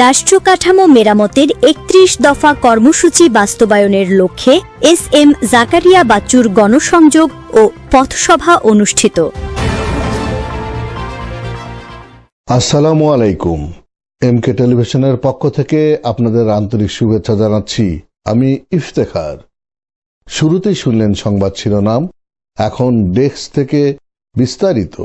রাষ্ট্র কাঠামো মেরামতের একত্রিশ দফা কর্মসূচি বাস্তবায়নের লক্ষ্যে এস এম জাকারিয়া বাচ্চুর গণসংযোগ ও পথসভা অনুষ্ঠিত। আসসালামু আলাইকুম। এম কে টেলিভিশনের পক্ষ থেকে আপনাদের আন্তরিক শুভেচ্ছা জানাচ্ছি আমি ইফতেখার। শুরুতেই শুনলেন সংবাদ শিরোনাম, এখন ডেস্ক থেকে বিস্তারিত।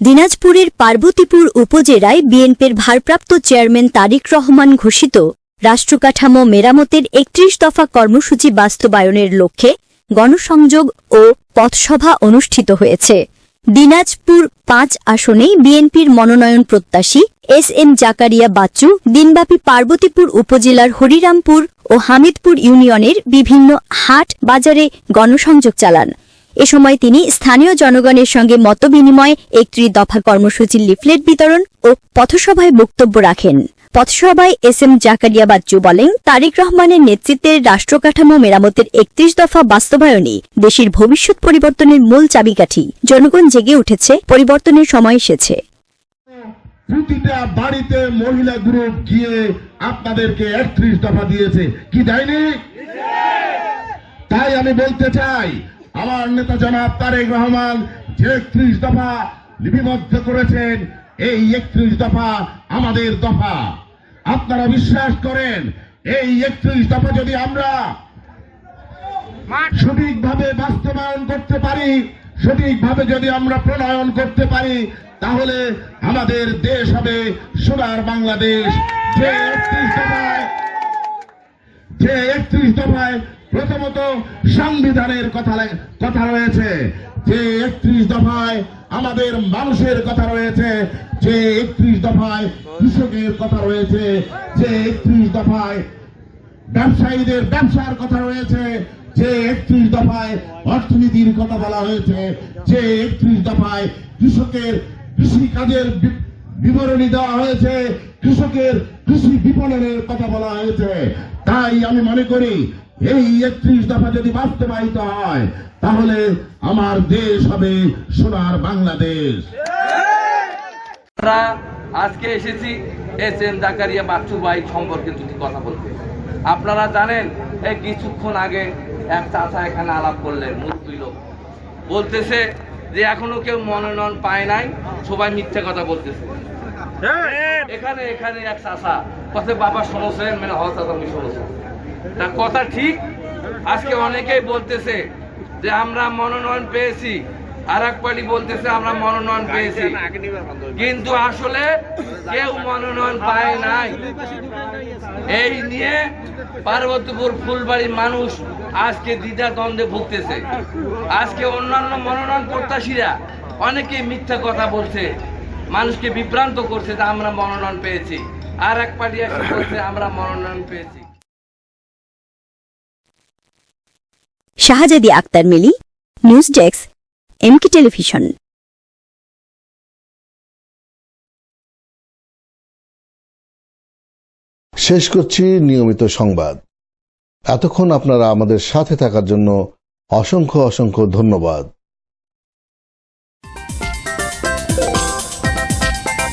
দিনাজপুরের পার্বতীপুর উপজেলায় বিএনপির ভারপ্রাপ্ত চেয়ারম্যান তারিক রহমান ঘোষিত রাষ্ট্রকাঠামো মেরামতের একত্রিশ দফা কর্মসূচি বাস্তবায়নের লক্ষ্যে গণসংযোগ ও পথসভা অনুষ্ঠিত হয়েছে। দিনাজপুর পাঁচ আসনেই বিএনপির মনোনয়ন প্রত্যাশী এস এম জাকারিয়া বাচ্চু দিনব্যাপী পার্বতীপুর উপজেলার হরিরামপুর ও হামিদপুর ইউনিয়নের বিভিন্ন হাট বাজারে গণসংযোগ চালান। এ সময় তিনি স্থানীয় জনগণের সঙ্গে মতবিনিময় একত্রিশ দফা কর্মসূচির লিফলেট বিতরণ ও পথসভায় বক্তব্য রাখেন। পথসভায় এস এম জাকারিয়া বাচ্চু বলেন তারিক রহমানের নেতৃত্বের রাষ্ট্রকাঠামো মেরামতের একত্রিশ দফা বাস্তবায়নই দেশের ভবিষ্যৎ পরিবর্তনের মূল চাবিকাঠি। জনগণ জেগে উঠেছে পরিবর্তনের সময় এসেছে। প্রতিটা বাড়িতে মহিলা গ্রুপ গিয়ে আপনাদেরকে একত্রিশ দফা দিয়েছে। কি দেয়নি? তাই আমি বলতে চাই আমার নেতা জনাব তারেক রহমান যে একত্রিশ দফা লিপিবদ্ধ করেছেন, এই একত্রিশ দফা আমাদের দফা। আপনারা বিশ্বাস করেন, এই একত্রিশ দফা যদি আমরা সঠিকভাবে বাস্তবায়ন করতে পারি, সঠিকভাবে যদি আমরা প্রণয়ন করতে পারি, তাহলে আমাদের দেশ হবে সোনার বাংলাদেশ। যে একত্রিশ দফায় যে একত্রিশ দফায় প্রথমত সংবিধানের কথা কথা রয়েছে যে একত্রিশ দফায় আমাদের মানুষের কথা রয়েছে, যে একত্রিশ দফায় কৃষকের কথা রয়েছে, যে একত্রিশ দফায় ব্যবসায়ীদের ব্যবসার কথা রয়েছে, যে একত্রিশ দফায় অর্থনীতির কথা বলা হয়েছে, যে একত্রিশ দফায় কৃষকের কৃষি কাজের বিবরণী দেওয়া হয়েছে, কৃষকের কৃষি বিপণনের কথা বলা হয়েছে। তাই আমি মনে করি এই একত্রিশ দফা যদি বাস্তবায়িত হয় তাহলে আমার দেশ হবে সোনার বাংলাদেশ। আমরা আজকে এসেছি এস এম জাকারিয়া বাচ্চু ভাই সম্পর্কে দুটি কথা বলতে। আপনারা জানেন এই কিছুক্ষণ আগে এক চাচা এখানে আলাপ করলেন মুখ তুইল বলতেছে যে এখনও কেউ মনোনয়ন পায় নাই সবাই মিথ্যে কথা বলতেছে। এখানে এখানে এক চাচা কথা বাবা শুনেছেন মানে হওয়া চাচা আমি শুনেছেন তা কথা ঠিক? আজকে অনেকেই বলতেছে যে আমরা মনোনয়ন পেয়েছি। আর এক পার্টি বলতেছে আমরা মনোনয়ন পেয়েছি। কিন্তু আসলে কেউ মনোনয়ন পায় নাই। এই নিয়ে পার্বতীপুর ফুলবাড়ির মানুষ আজকে দ্বিধা দ্বন্দ্বে ভুগতেছে। আজকে অন্যান্য মনোনয়ন প্রত্যাশীরা অনেকে মিথ্যা কথা বলছে। মানুষকে বিভ্রান্ত করছে যে আমরা মনোনয়ন পেয়েছি। আর এক পার্টি এসে বলছে, আমরা মনোনয়ন পেয়েছি। শাহজাদি আক্তার মিলি, নিউজ ডেস্ক, এমকি টেলিভিশন। শেষ করছি নিয়মিত সংবাদ। এতক্ষণ আপনারা আমাদের সাথে থাকার জন্য অসংখ্য অসংখ্য ধন্যবাদ।